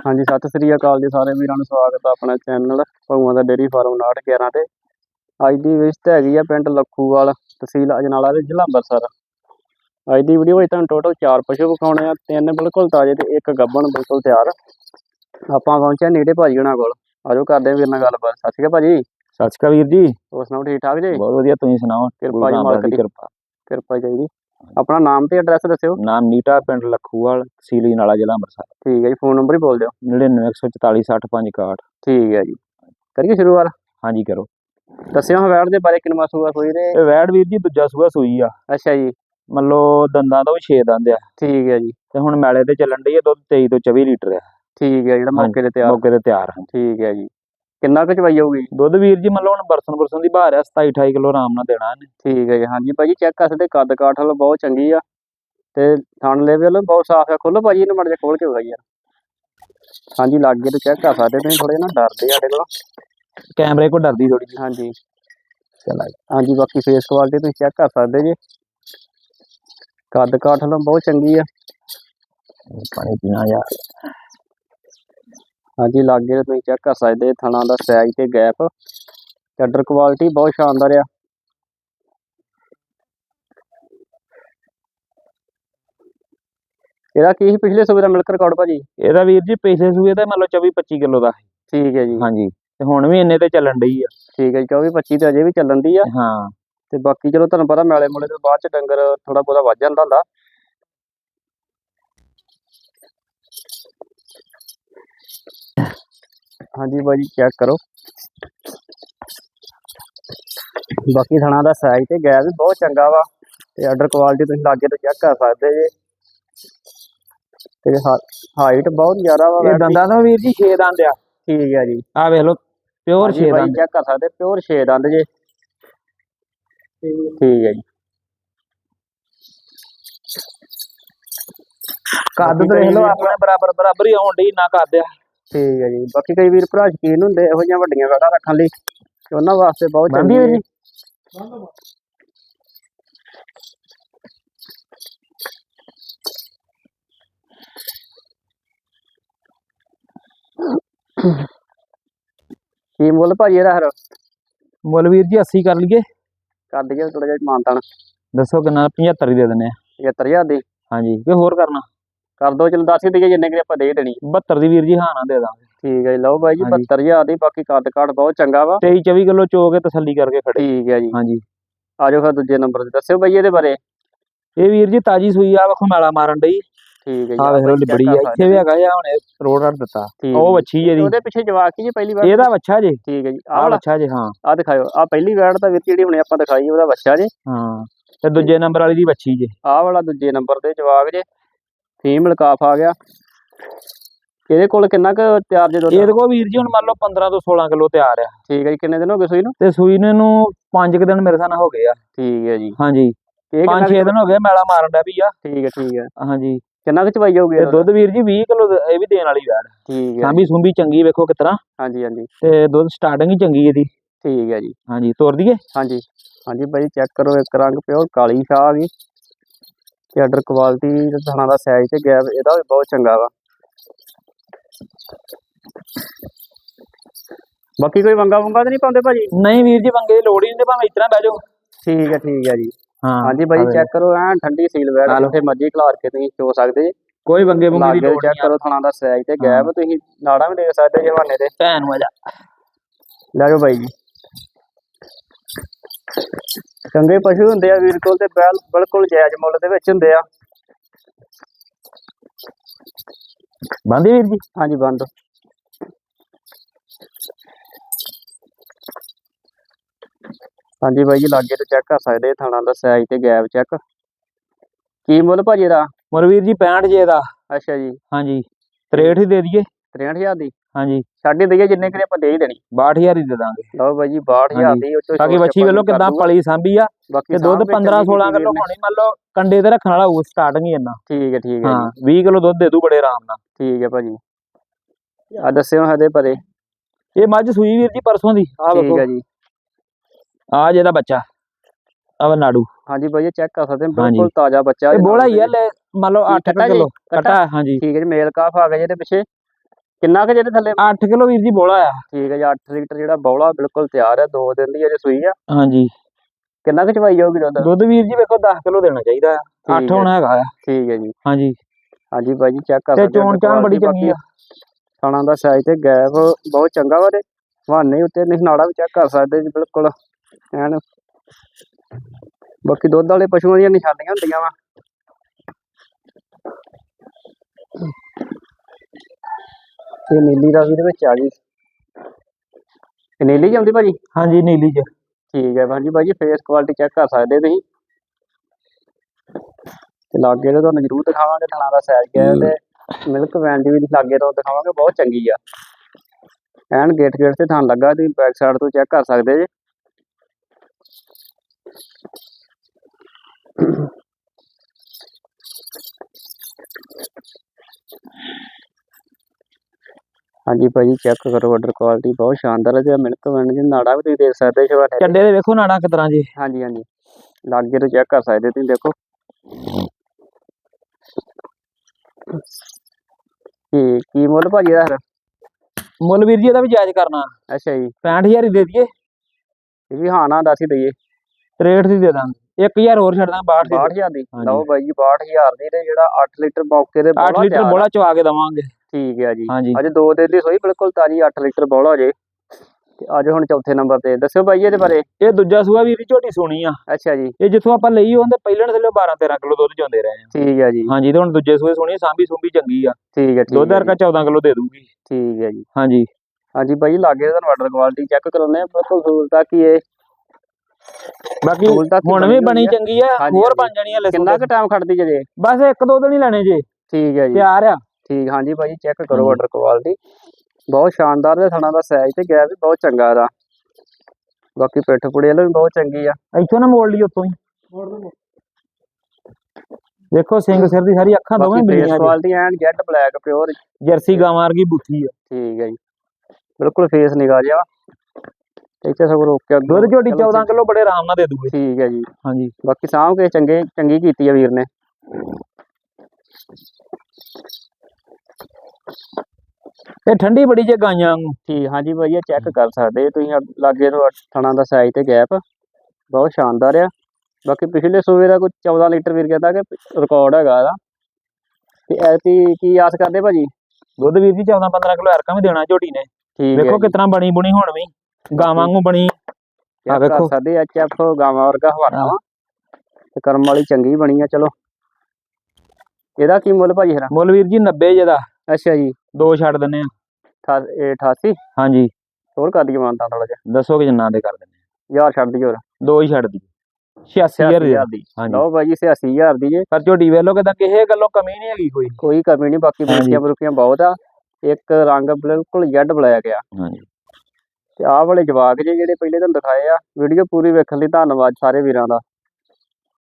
ਹਾਂਜੀ ਸਤਿ ਸ੍ਰੀ ਅਕਾਲ ਜੀ ਸਾਰੇ ਵੀਰਾਂ ਨੂੰ ਸਵਾਗਤ ਹੈ ਆਪਣਾ ਚੈਨਲ ਭਗਵਾਨ ਦਾ ਡੇਰੀ ਫਾਰਮ 911 ਤੇ। ਅੱਜ ਦੀ ਵਿਜ਼ਟ ਹੈਗੀ ਆ ਪਿੰਡ ਲੱਖੂਵਾਲ ਤਹਿਸੀਲ ਅਜਨਾਲਾ ਦੇ ਜ਼ਿਲ੍ਹਾ ਅੰਮ੍ਰਿਤਸਰ ਅੱਜ ਦੀ ਵੀਡੀਓ ਵਿੱਚ ਤੁਹਾਨੂੰ ਟੋਟਲ 4 ਪਸ਼ੂ ਵਿਖਾਉਣੇ ਆ ਤਿੰਨ ਬਿਲਕੁਲ ਤਾਜ਼ੇ ਤੇ ਇੱਕ ਗੱਭਣ ਬਿਲਕੁਲ ਤਿਆਰ। ਆਪਾਂ ਪਹੁੰਚੇ ਹਾਂ ਨੀੜੇ ਭਾਜੀ ਉਹਨਾਂ ਕੋਲ। ਆਜੋ ਕਰਦੇ ਵੀਰ ਨਾਲ ਗੱਲਬਾਤ। ਸਤਿ ਸ਼੍ਰੀ ਅਕਾਲ ਭਾਜੀ। ਸਤਿ ਸ਼੍ਰੀ ਅਕਾਲ ਵੀਰ ਜੀ। ਹੋਰ ਸੁਣਾਓ ਠੀਕ ਠਾਕ ਜੀ? ਬਹੁਤ ਵਧੀਆ ਤੁਸੀਂ ਸੁਣਾਓ? ਕਿਰਪਾ ਜੀ ਮਾਲਕ ਦੀ ਦੀ। ਕਿਰਪਾ। ਕਿਰਪਾ ਚਾਹੀਦੀ। ਆਪਣਾ ਨਾਮ ਤੇ ਐਡਰੈਸ ਦੱਸਿਓ। ਨਾਮ ਨੀਟਾ ਪਿੰਡ ਲੱਖੂਵਾਲ ਤਹਿਸੀਲ ਨਾਲਾ ਜ਼ਿਲ੍ਹਾ ਅੰਮ੍ਰਿਤਸਰ। ਠੀਕ ਹੈ ਜੀ ਫੋਨ ਨੰਬਰ ਹੀ ਬੋਲ ਦਿਓ। 9914460561 ਠੀਕ ਹੈ ਜੀ। ਕਰੀਏ ਸ਼ੁਰੂਆਤ? ਹਾਂਜੀ ਕਰੋ। ਦੱਸਿਓ ਹਵੈੜ ਦੇ ਬਾਰੇ ਕਿੰਨਾ ਸੂਆ ਸੋਈ ਦੇ ਇਹ ਵੈੜ ਵੀਰ ਜੀ ਦੂਜਾ ਸੂਆ ਸੂਈ ਆ। ਅੱਛਾ ਜੀ। ਮੰਨ ਲਓ ਦੰਦਾਂ ਤੋਂ ਵੀ 6 ਦੰਦ ਆ। ਠੀਕ ਹੈ ਜੀ। ਤੇ ਹੁਣ ਮੈਲੇ ਤੇ ਚੱਲਣ ਡਈ ਆ ਦੁੱਧ 23 ਤੋਂ 24 ਲੀਟਰ ਆ। ਠੀਕ ਹੈ ਜਿਹੜਾ ਮੌਕੇ ਤੇ ਤਿਆਰ। ਮੌਕੇ ਤੇ ਤਿਆਰ ਠੀਕ ਹੈ ਜੀ। ਕਿੰਨਾ ਕੁ ਚਵਾਈ ਹੋਊਗੀ? ਦੁੱਧ ਵੀਰ ਜੀ ਮੰਨ ਲਓ ਹੁਣ ਬਰਸਨ ਬਰਸਨ ਦੀ ਬਾਹਰ ਆ 27 28 ਕਿਲੋ ਆਰਾਮ ਨਾਲ ਦੇਣਾ ਇਹਨੇ। ਠੀਕ ਹੈ ਜੀ ਹਾਂਜੀ ਭਾਜੀ ਚੈੱਕ ਕਰ ਸਕਦੇ ਕੱਦ ਕਾਠ ਵੱਲੋਂ ਬਹੁਤ ਚੰਗੀ ਆ। ਤੇ ਥਣ ਲੈਵਲ ਵੱਲੋਂ ਬਹੁਤ ਸਾਫ਼ ਆ ਖੋਲੋ ਭਾਜੀ ਇਹਨੂੰ ਮੜ ਜਾ ਖੋਲ ਕੇ ਵਿਖਾਈ ਯਾਰ। ਹਾਂਜੀ ਲਾਗੇ ਤੋਂ ਚੈੱਕ ਕਰ ਸਕਦੇ ਤੁਸੀਂ ਥੋੜੇ ਨਾ ਡਰਦੇ ਸਾਡੇ ਕੋਲ। ਕੈਮਰੇ ਕੋ ਡਰਦੀ ਥੋੜੀ ਜਿਹੀ। ਹਾਂਜੀ। ਚੱਲ ਹਾਂਜੀ ਬਾਕੀ ਫੇਸ ਕੁਆਲਿਟੀ ਤੁਸੀਂ ਚੈੱਕ ਕਰ ਸਕਦੇ ਜੀ। ਕੱਦ ਕਾਠ ਵੱਲੋਂ ਬਹੁਤ ਚੰਗੀ ਆ। ਜੀ। ਪਾਣੀ ਪੀਣਾ ਯਾਰ। ਹਾਂਜੀ ਲਾਗੇ ਤੋਂ ਤੁਸੀਂ ਚੈੱਕ ਕਰ ਸਕਦੇ ਥਣਾ ਦਾ ਸਾਈਜ਼ ਤੇ ਗੈਪ ਚੱਡਰ ਕੁਆਲਿਟੀ ਬਹੁਤ ਸ਼ਾਨਦਾਰ ਆ। ਇਹਦਾ ਕੀ ਸੀ ਪਿਛਲੇ ਸੂਬੇ ਦਾ ਮਿਲਕ ਰਿਕਾਰਡ ਭਾਜੀ? ਇਹਦਾ ਵੀਰ ਜੀ ਪਿਛਲੇ ਸੂਏ ਦਾ ਮੰਨ ਲਓ 24 25 ਕਿਲੋ ਦਾ ਠੀਕ ਹੈ ਜੀ। ਹਾਂਜੀ ਤੇ ਹੁਣ ਵੀ ਇੰਨੇ ਤੇ ਚੱਲਣ ਡਈ ਆ। ਠੀਕ ਹੈ ਜੀ 24 25 ਤੇ ਅਜੇ ਵੀ ਚੱਲਣ ਦੀ ਆ। ਹਾਂ। ਤੇ ਬਾਕੀ ਚਲੋ ਤੁਹਾਨੂੰ ਪਤਾ ਮੈਲੇ ਮੁਲੇ ਤੋਂ ਬਾਅਦ ਚ ਡੰਗਰ ਥੋੜਾ ਬਹੁਤਾ ਵੱਧ ਜਾਂਦਾ ਹੁੰਦਾ। ਹਾਂਜੀ ਬਾਈ ਜੀ ਚੈੱਕ ਕਰੋ। ਬਾਕੀ ਥਣਾ ਦਾ ਸਾਈਜ਼ ਤੇ ਗੈਪ ਵੀ ਬਹੁਤ ਚੰਗਾ ਵਾ ਤੇ ਆਰਡਰ ਕੁਆਲਿਟੀ ਤੁਸੀਂ ਲਾਗੇ ਤੋਂ ਚੈੱਕ ਕਰ ਸਕਦੇ ਜੇ। ਤੇ ਹਾਈਟ ਬਹੁਤ ਜ਼ਿਆਦਾ ਵਾ ਇਹ। ਦੰਦਾਂ ਤੋਂ ਵੀਰ ਜੀ 6 ਦੰਦ ਆ। ਠੀਕ ਹੈ ਜੀ। ਆ ਵੇਖ ਲਓ ਪਿਓਰ ਹਾਂਜੀ 6 ਬਾਈ ਦੰਦ। ਚੈੱਕ ਕਰ ਸਕਦੇ ਪਿਓਰ 6 ਦੰਦ ਜੇ। ਠੀਕ ਹੈ ਜੀ। ਕੱਦ ਤੇ ਵੇਖ ਲਓ ਆਪਣੇ ਬਰਾਬਰ ਬਰਾਬਰ ਹੀ ਆਉਣ ਨਾ ਕੱਦ ਆ। ਠੀਕ ਹੈ ਜੀ। ਬਾਕੀ ਕਈ ਵੀਰ ਭਰਾ ਸ਼ਕੀਨ ਹੁੰਦੇ ਇਹੋ ਜਿਹੀਆਂ ਵੱਡੀਆਂ ਵੜਾ ਰੱਖਣ ਲਈ ਤੇ ਉਹਨਾਂ ਵਾਸਤੇ ਬਹੁਤ ਚੰਗੀ ਹੈ ਜੀ। ਕੀ ਮੁੱਲ ਭਾਜੀ ਇਹਦਾ ਹਰ ਮੁੱਲ ਵੀਰ ਜੀ 80 ਕਰ ਲਈਏ। ਕਰ ਦਈਏ ਥੋੜਾ ਜਿਹਾ ਮਾਨਤਾਨ। ਦੱਸੋ ਕਿੰਨਾ? 75 ਹੀ ਦੇ ਦਿੰਨੇ ਆ। 75000 ਦੀ? ਹਾਂਜੀ ਕਿ ਹੋਰ ਕਰਨਾ। ਕਰ ਦੋ ਚਲ ਦੱਸ ਹੀ ਦਈਏ ਜਿੰਨੇ ਕਿ ਆਪਾਂ ਦੇ ਦੇਣੀ 72 ਦੀ ਵੀਰ ਜੀ ਹਾਂ ਨਾ ਦੇ ਦਾਂਗੇ। ਠੀਕ ਹੈ ਜੀ ਲਓ ਬਾਈ ਜੀ ਹਾਂਜੀ। 72000 ਦੀ ਬਾਕੀ ਕੱਦ ਕਾਠ ਬਹੁਤ ਚੰਗਾ ਵਾ। 23 24 ਕਿਲੋ ਚੋ ਕੇ ਤਸੱਲੀ ਕਰਕੇ ਖੜੇ। ਠੀਕ ਹੈ ਜੀ। ਹਾਂਜੀ। ਆਜੋ ਫਿਰ ਦੂਜੇ ਨੰਬਰ ਤੇ। ਦੱਸਿਓ ਬਾਈ ਇਹਦੇ ਬਾਰੇ। ਇਹ ਵੀਰ ਜੀ ਤਾਜੀ ਸੂਈ ਆ ਵੇਖੋ ਮੈਲਾ ਮਾਰਨ ਡਈ। ਠੀਕ ਹੈ ਜੀ ਆ ਵੇਖ ਲਓ ਲਿਬੜੀ ਆ ਇੱਥੇ ਵੀ ਹੈਗਾ ਆ ਹੁਣ ਰੋਡ ਰੱਟ ਦਿੱਤਾ। ਉਹ। ਵੱਛੀ ਇਹਦੀ ਉਹਦੇ ਪਿੱਛੇ ਜਵਾਕ ਜੀ ਪਹਿਲੀ ਵਾਰ? ਇਹਦਾ ਵੱਛਾ ਜੇ। ਠੀਕ ਹੈ ਜੀ। ਆਹ ਵੱਛਾ ਜੇ ਹਾਂ। ਆ ਦਿਖਾਓ ਆ ਪਹਿਲੀ ਵਾਰ ਤਾਂ ਵੀਰ ਜਿਹੜੀ ਹੁਣੇ ਆਪਾਂ ਦਿਖਾਈ ਉਹਦਾ ਬੱਚਾ ਜੇ। ਹਾਂ। ਤੇ ਦੂਜੇ ਨੰਬਰ ਵਾਲੀ ਦੀ ਵੱਛੀ ਜੇ। ਆਹ ਵਾਲਾ ਦੂਜੇ ਨੰਬਰ ਤੇ ਜਵਾਕ ਜੇ। ਫੀਮੇਲ ਕਾਫ ਆ ਗਿਆ। ਇਹਦੇ ਕੋਲ ਕਿੰਨਾ ਕੁ ਤਿਆਰ ਜੇ ਦੁੱਧ ਇਹਦੇ ਕੋਲ ਵੀਰ ਜੀ ਹੁਣ ਮੰਨ ਲਓ 15 ਤੋਂ 16 ਕਿਲੋ ਤਿਆਰ ਆ। ਠੀਕ ਹੈ ਜੀ ਕਿੰਨੇ ਦਿਨ ਹੋ ਗਏ ਸੂਈ ਨੂੰ? ਤੇ ਸੂਈ ਨੂੰ ਇਹਨੂੰ 5 ਕੁ ਦਿਨ ਮੇਰੇ ਸਾਹ ਨਾਲ ਹੋ ਗਏ ਆ। ਠੀਕ ਹੈ ਜੀ। ਹਾਂਜੀ। ਇਹ ਕਿੰਨਾ 5-6 ਦਿਨ ਹੋ ਗਏ ਮੈਲਾ ਮਾਰਨ ਦਾ ਵੀ ਆ। ਠੀਕ ਹੈ ਠੀਕ ਹੈ ਹਾਂਜੀ। ਕਿੰਨਾ ਕੁ ਚਵਾਈ ਜਾਊਗੀ ਤੇ ਇਹਦਾ? ਦੁੱਧ ਵੀਰ ਜੀ 20 ਕਿਲੋ ਇਹ ਵੀ ਦੇਣ ਵਾਲੀ ਵੈੜ। ਠੀਕ ਹੈ ਸਾਂਭੀ ਸੁੰਭੀ ਚੰਗੀ ਵੇਖੋ ਕਿਸ ਤਰ੍ਹਾਂ ਹਾਂਜੀ ਹਾਂਜੀ। ਤੇ ਦੁੱਧ ਸਟਾਰਟਿੰਗ ਹੀ ਚੰਗੀ ਇਹਦੀ। ਠੀਕ ਹੈ ਜੀ। ਹਾਂਜੀ ਤੋਰ ਦਈਏ। ਹਾਂਜੀ ਹਾਂਜੀ ਭਾਈ ਚੈੱਕ ਕਰੋ ਇੱਕ ਰੰਗ ਪਿਓਰ ਕਾਲੀ ਸ਼ਾਹ ਆ ਗਈ ਤੇ ਆਰਡਰ ਕੁਆਲਿਟੀ ਤੇ ਥਾਣਾ ਦਾ ਸਾਈਜ਼ ਤੇ ਗੈਪ ਇਹਦਾ ਵੀ ਬਹੁਤ ਚੰਗਾ ਵਾ। ਬਾਕੀ ਕੋਈ ਵੰਗਾ ਵੰਗਾ ਤੇ ਨਹੀਂ ਪਾਉਂਦੇ ਭਾਜੀ? ਨਹੀਂ ਵੀਰ ਜੀ ਦੀ ਲੋੜ ਹੀ ਨਹੀਂ ਤੇ ਭਾਵੇਂ ਇਤਨਾ ਬਹਿ ਜਾਓ। ਠੀਕ ਹੈ ਠੀਕ ਹੈ ਜੀ। ਹਾਂ ਹਾਂਜੀ ਭਾਈ ਚੈੱਕ ਕਰੋ ਐ ਠੰਡੀ ਸੀਲ ਵੈੜ ਨਾਲ। ਜਿੱਥੇ ਮਰਜ਼ੀ ਖਿਲਾਰ ਕੇ ਤੁਸੀਂ ਚੋ ਸਕਦੇ। ਜੀ ਕੋਈ ਬੰਗੇ ਬੰਗੇ ਦੀ ਲੋੜ ਚੈੱਕ ਕਰੋ ਥਾਣਾ ਦਾ ਸਾਈਜ਼ ਤੇ ਗੈਪ ਤੁਸੀਂ ਨਾੜਾ ਵੀ ਦੇਖ ਸਕਦੇ ਜੀ ਹਵਾਨੇ ਤੇ। ਭੈਣ ਨੂੰ ਆ ਜਾ। ਲੈ ਜਾਓ ਬਾਈ ਜੀ। ਚੰਗੇ ਪਸ਼ੂ ਹੁੰਦੇ ਆ ਵੀਰ ਕੋਲ ਤੇ ਬੈਲ ਬਿਲਕੁਲ ਜਾਇਜ਼ ਮੁੱਲ ਦੇ ਵਿੱਚ ਹੁੰਦੇ ਆ। ਬੰਦੀ ਵੀਰ ਜੀ? ਹਾਂਜੀ ਬੰਦ। ਹਾਂਜੀ ਬਾਈ ਜੀ ਲਾਗੇ ਤੋਂ ਚੈੱਕ ਕਰ ਸਕਦੇ ਥਾਣਾ ਦਾ ਸਾਈਜ਼ ਤੇ ਗੈਪ ਚੈੱਕ ਕੀ ਮੁੱਲ ਭਾਜੀ ਦਾ ਮਰ ਵੀਰ ਜੀ 65 ਜੇ ਦਾ। ਅੱਛਾ ਜੀ। ਹਾਂਜੀ। 63 ਹੀ ਦੇ ਦਈਏ। 63000 ਦੀ? ਹਾਂਜੀ। ਹੀ ਦਈਏ ਜਿੰਨੇ ਕਿ ਆਪਾਂ ਦੇ ਹੀ ਦੇਣੀ। 62000 ਹੀ ਦੇ ਦਾਂਗੇ। ਲਓ ਬਾਈ ਜੀ 62000 ਹਾਂਜੀ। ਦੀ ਬਾਕੀ ਵੱਛੀ ਵੱਲੋਂ ਕਰ ਕਿਦਾਂ। ਪਲੀ ਸਾਂਭੀ ਆ। ਤੇ ਦੁੱਧ ਸਾਂਭ ਕੇ 15 ਚੰਗੀ 16 ਕੀਤੀ ਕਿਲੋ। ਹੋਣੀ ਮੰਨ ਲਓ ਕੰਡੇ ਤੇ ਰੱਖਣ ਵਾਲਾ ਉਹ ਸਟਾਰਟਿੰਗ ਹੀ ਇੰਨਾ। ਠੀਕ ਹੈ ਠੀਕ ਹੈ ਹਾਂ ਜੀ। 20 ਕਿਲੋ ਦੁੱਧ ਦੇ ਦੂ ਬੜੇ ਆਰਾਮ ਨਾਲ। ਠੀਕ ਹੈ ਭਾਜੀ। ਆ ਦੱਸਿਓ ਹਦੇ ਪਰੇ। ਇਹ ਮੱਝ ਸੂਈ ਵੀਰ ਜੀ ਪਰਸੋਂ ਦੀ। ਆ ਠੀਕ ਵੇਖੋ। ਹੈ ਜੀ। ਆ ਜਿਹਦਾ ਬੱਚਾ। ਆ ਨਾੜੂ। ਹਾਂਜੀ ਜੀ ਚੈੱਕ ਕਰ ਸਕਦੇ ਹਾਂ। ਬਿਲਕੁਲ ਤਾਜ਼ਾ ਬੱਚਾ ਇਹ ਨਾਲ ਹੀ ਲੈ ਮੰਨ ਲਓ ਕੀ 8 ਕੱਟਾ ਜੀ? ਕਿਲੋ। ਕੱਟਾ? ਕਟਾ ਹਾਂਜੀ। ਠੀਕ ਹੈ ਜੀ ਮੇਲ ਕਾਫ ਆ ਗਿਆ ਜੀ ਇਹਦੇ ਪਿੱਛੇ। ਕਿੰਨਾ ਕੁ ਜਿਹਦੇ ਥੱਲੇ? 8 ਕਿਲੋ ਵੀਰ ਜੀ ਬੋਲਾ ਆ। ਠੀਕ ਹੈ ਜੀ 8 ਲੀਟਰ ਜਿਹੜਾ ਬੌਲਾ ਬਿਲਕੁਲ ਤਿਆਰ ਹੈ ਦੋ ਦਿਨ ਦੀ ਅਜੇ ਸੂਈ ਆ। ਹਾਂਜੀ। ਕਿੰਨਾ ਕੁ ਚਵਾਈ ਜਾਊਗੀ ਦੁੱਧ? ਦੁੱਧ ਵੀਰ ਜੀ ਵੇਖੋ 10 ਕਿਲੋ ਦੇਣਾ ਚਾਹੀਦਾ ਆ। 8 ਠੀਕ ਹੈ। ਹੁਣ ਹੈਗਾ ਆ। ਠੀਕ ਹੈ ਜੀ। ਹਾਂਜੀ। ਹਾਂਜੀ ਬਾਈ ਜੀ ਚੈੱਕ ਕਰ ਤੇ ਸਕਦੇ ਹੋ ਚੋਣ ਚਾਣ ਬੜੀ ਚੰਗੀ ਆ। ਥਾਣਾ ਦਾ ਸਾਈਜ਼ ਤੇ ਗੈਪ ਬਹੁਤ ਚੰਗਾ ਵਾ ਤੇ ਹਵਾਨੇ ਉੱਤੇ ਨਿਸ਼ਨਾੜਾ ਵੀ ਚੈੱਕ ਕਰ ਸਕਦੇ ਜੀ ਬਿਲਕੁਲ। ਐਨ ਬਾਕੀ ਦੁੱਧ ਵਾਲੇ ਪਸ਼ੂਆਂ ਦੀਆਂ ਨਿਸ਼ਾਨੀਆਂ ਹੁੰਦੀਆਂ ਵਾ। ਇਹ ਨੀਲੀ ਦੇ ਵਿੱਚ ਆ ਗਈ। ਇਹ ਨੀਲੀ ਜਾਂਦੀ ਭਾਜੀ? ਹਾਂਜੀ ਨੀਲੀ ਚ ਠੀਕ ਹੈ ਭਾਜੀ ਭਾਜੀ ਫੇਸ ਕੁਆਲਿਟੀ ਚੈੱਕ ਕਰ ਸਕਦੇ ਤੁਸੀਂ। ਤੇ ਲਾਗੇ ਤੋਂ ਤੁਹਾਨੂੰ ਜ਼ਰੂਰ ਦਿਖਾਵਾਂਗੇ ਥਣਾ ਦਾ ਸਾਈਜ਼ ਕਿਆ ਹੈ ਤੇ ਮਿਲਕ ਵੈਨ ਦੀ ਵੀ ਲਾਗੇ ਤੋਂ ਦਿਖਾਵਾਂਗੇ ਬਹੁਤ ਚੰਗੀ ਆ। ਐਨ ਗੇਟ ਗੇਟ ਤੇ ਥਣ ਲੱਗਾ ਤੁਸੀਂ ਬੈਕ ਸਾਈਡ ਤੋਂ ਚੈੱਕ ਕਰ ਸਕਦੇ ਜੇ। ਹਾਂਜੀ ਭਾਜੀ ਚੈੱਕ ਕਰੋ ਆਰਡਰ ਕੁਆਲਿਟੀ ਬਹੁਤ ਸ਼ਾਨਦਾਰ ਹੈ ਤੇ ਮਿਲਕ ਵੈਨ ਦੀ ਨਾੜਾ ਵੀ ਤੁਸੀਂ ਦੇਖ ਸਕਦੇ ਹੋ ਸ਼ਵਾਨੇ ਚੱਡੇ ਦੇ ਵੇਖੋ ਨਾੜਾ ਕਿਸ ਤਰ੍ਹਾਂ ਜੀ। ਹਾਂਜੀ ਹਾਂਜੀ। ਲਾਗੇ ਤੋਂ ਚੈੱਕ ਕਰ ਸਕਦੇ ਤੁਸੀਂ ਦੇਖੋ। ਕੀ ਕੀ ਮੁੱਲ ਭਾਜੀ ਦਾ ਫਿਰ ਮੁੱਲ ਵੀਰ ਜੀ ਇਹਦਾ ਵੀ ਜਾਇਜ਼ ਕਰਨਾ। ਅੱਛਾ ਜੀ। 65000 ਹੀ ਦੇ ਦਈਏ। ਇਹ ਵੀ ਹਾਂ ਨਾ ਦੱਸ ਹੀ ਦਈਏ। ਰੇਟ ਦੀ ਦੇ ਦਾਂਗੇ। 1000 ਹੋਰ ਛੱਡ ਦਾਂਗੇ 62 ਦੀ 62000 ਦੀ। ਲਓ ਬਾਈ ਜੀ 62000 ਦੀ ਤੇ ਜਿਹੜਾ 8 ਲੀਟਰ ਮੌਕੇ ਦੇ 8 ਬੋਲਾ ਲੀਟਰ ਬੋਲਾ ਚਵਾ ਕੇ ਦਵਾਂਗੇ। ਠੀਕ ਹੈ ਜੀ। ਹਾਂਜੀ। ਅੱਜ ਦੋ ਦਿਨ ਦੀ ਸੋਈ ਬਿਲਕੁਲ ਤਾਜੀ 8 ਲੀਟਰ ਬੋਲਾ ਜੇ। ਤੇ ਅੱਜ ਹੁਣ ਚੌਥੇ ਨੰਬਰ ਤੇ। ਦੱਸਿਓ ਬਾਈ ਇਹਦੇ ਬਾਰੇ। ਇਹ ਦੂਜਾ ਸੂਆ ਜੀ ਝੋਟੀ ਸੋਣੀ ਆ। ਅੱਛਾ ਜੀ। ਇਹ ਜਿੱਥੋਂ ਆਪਾਂ ਲਈ ਉਹਦੇ ਪਹਿਲਾਂ ਥੱਲੇ 12 13 ਕਿਲੋ ਦੁੱਧ ਚੋਂਦੇ ਰਹੇ ਆ। ਠੀਕ ਹੈ ਜੀ। ਹਾਂਜੀ ਤੇ ਹੁਣ ਦੂਜੇ ਸੂਏ ਸੋਣੀ ਸਾਂਭੀ ਸੁੰਭੀ ਚੰਗੀ ਆ। ਠੀਕ ਹੈ ਠੀਕ ਦੁੱਧ ਹੈ ਹਰਕਾ 14 ਕਿਲੋ ਦੇ ਦੂਗੀ। ਠੀਕ ਹੈ ਜੀ। ਹਾਂਜੀ। ਹਾਂਜੀ ਬਾਈ ਲਾਗੇ ਤੁਹਾਨੂੰ ਵਾਟਰ ਕੁਆਲਿਟੀ ਚੈੱਕ ਕਰਾਉਨੇ ਆ। ਬਿਲਕੁਲ ਸਹੂਲਤਾਂ ਕੀ ਇਹ? ਬਾਕੀ ਕੀ ਹੁਣ ਵੀ ਬਣੀ ਆ? ਚੰਗੀ ਆ ਹੋਰ। ਬਣ ਜਾਣੀ ਆ ਕਿੰਨਾ ਕੁ ਟਾਈਮ ਖੜਦੀ ਜੇ ਜੇ? ਬਸ ਇੱਕ ਦੋ ਦਿਨ ਹੀ ਲੈਣੇ ਜੇ। ਠੀਕ ਹੈ ਜੀ। ਤਿਆਰ ਆ। ਠੀਕ ਹਾਂਜੀ ਭਾਜੀ ਚੈੱਕ ਕਰੋ। ਆਰਡਰ ਕੁਆਲਿਟੀ ਬਹੁਤ ਸ਼ਾਨਦਾਰ ਹੈ ਥਣਾ ਦਾ ਸਾਈਜ਼ ਤੇ ਗੈਪ ਵੀ ਬਹੁਤ ਚੰਗਾ ਇਹਦਾ। ਬਾਕੀ ਪਿੱਠ ਪੁੜੇ ਵਾਲਾ ਵੀ ਬਹੁਤ ਚੰਗੀ ਆ। ਇੱਥੋਂ ਨਾ ਮੋੜ ਲਈ ਉੱਥੋਂ ਹੀ। ਦੇਖੋ ਸਿੰਘ ਸਿਰ ਦੀ ਸਾਰੀ ਅੱਖਾਂ ਦੋਵੇਂ ਬਿਲੀਆਂ ਜੀ quality and jet black pure jersey ਗਾਵਾਂ ਵਰਗੀ ਬੁੱਥੀ ਆ। ਠੀਕ ਹੈ ਜੀ। ਬਿਲਕੁਲ ਫੇਸ ਨਿਗਾ ਵਾ ਇੱਥੇ ਸਭ ਰੋਕ ਕੇ ਦੁੱਧ ਝੋਟੀ ਚਲੋ 14 ਕਿਲੋ ਬੜੇ ਆਰਾਮ ਨਾਲ ਦੇ ਦੂਗੇ। ਠੀਕ ਹੈ ਜੀ। ਹਾਂਜੀ। ਬਾਕੀ ਸਾਂਭ ਕੇ ਚੰਗੇ ਚੰਗੀ ਕੀਤੀ ਆ ਵੀਰ ਨੇ। ਇਹ ਠੰਡੀ ਬੜੀ ਜੇ ਗਾਈਆਂ ਵਾਂਗੂ। ਠੀਕ ਹਾਂਜੀ ਭਾਜੀ ਇਹ ਚੈੱਕ ਕਰ ਸਕਦੇ ਜੇ ਤੁਸੀਂ ਅੱਗ- ਲਾਗੇ ਤੋਂ ਥਣਾ ਦਾ ਸਾਈਜ਼ ਤੇ ਗੈਪ ਬਹੁਤ ਸ਼ਾਨਦਾਰ ਆ। ਬਾਕੀ ਪਿਛਲੇ ਸੂਬੇ ਦਾ ਕੋਈ 14 ਲੀਟਰ ਵੀਰ ਕਹਿੰਦਾ ਕਿ ਰਿਕਾਰਡ ਹੈਗਾ ਇਹਦਾ। ਤੇ ਐਤੀ ਕੀ ਆਸ ਕਰਦੇ ਭਾਜੀ? ਦੁੱਧ ਵੀਰ ਜੀ 14 15 ਕਿਲੋ ਐਰਕਾ ਵੀ ਦੇਣਾ ਝੋਟੀ ਨੇ। ਠੀਕ ਹੈ ਵੇਖੋ ਕਿਤਨਾ ਬਣੀ ਬੁਣੀ ਹੁਣ ਵੀ। ਗਾਵਾਂ ਵਾਂਗੂ ਬਣੀ। ਆ ਵੇਖੋ। ਵੇਖੋ। ਸਾਡੇ ਐਚਐਫ ਗਾਵਾਂ ਵਰਗਾ ਹਵਾਨਾ ਵਾ ਤੇ ਕਰਮ ਵਾਲੀ ਚੰਗੀ ਬਣੀ ਆ ਚਲੋ। ਇਹਦਾ ਕੀ ਮੁੱਲ ਭਾਜੀ ਹਰਾ ਮੁੱਲ ਵੀਰ ਜੀ 90 ਜੇ ਦਾ। ਅੱਛਾ ਜੀ। ਦੋ ਛੱਡ ਦਿੰਨੇ ਆ। ਠਾ- ਇਹ 88 ਹਾਂਜੀ। ਹੋਰ ਕਰ ਦਈਏ ਮਾਨਤਾ ਥੋੜਾ ਜਿਹਾ ਦੱਸੋ ਕਿ ਜਿੰਨਾ ਦੇ ਕਰ ਦਿੰਨੇ ਯਾਰ ਛੱਡ ਦਈਏ ਹੋਰ। ਦੋ ਹੀ ਛੱਡ ਦੀ 86000 ਦੇ 86000 ਦੀ। ਹਾਂਜੀ। ਲਓ ਭਾਜੀ 86000 ਦੀ ਜੇ। ਪਰ ਝੋਟੀ ਵੇਲੋ ਕਿਦਾਂ ਕਿਸੇ ਗੱਲੋਂ ਕਮੀ ਨਹੀਂ ਹੈਗੀ ਕੋਈ। ਕੋਈ ਕਮੀ ਨਹੀਂ ਬਾਕੀ। ਬਰਕੀਆਂ ਬਰਕੀਆਂ ਬਹੁਤ ਆ। ਇੱਕ ਰੰਗ ਬਿਲਕੁਲ ਜੈਡ ਬਲੈਕ ਆ। ਹਾਂਜੀ। ਤੇ ਆਹ ਵਾਲੇ ਜਵਾਕ ਜੇ ਜਿਹੜੇ ਪਹਿਲੇ ਤੁਹਾਨੂੰ ਦਿਖਾਏ ਆ ਵੀਡੀਓ ਪੂਰੀ ਵੇਖਣ ਲਈ ਧੰਨਵਾਦ ਸਾਰੇ ਵੀਰਾਂ ਦਾ।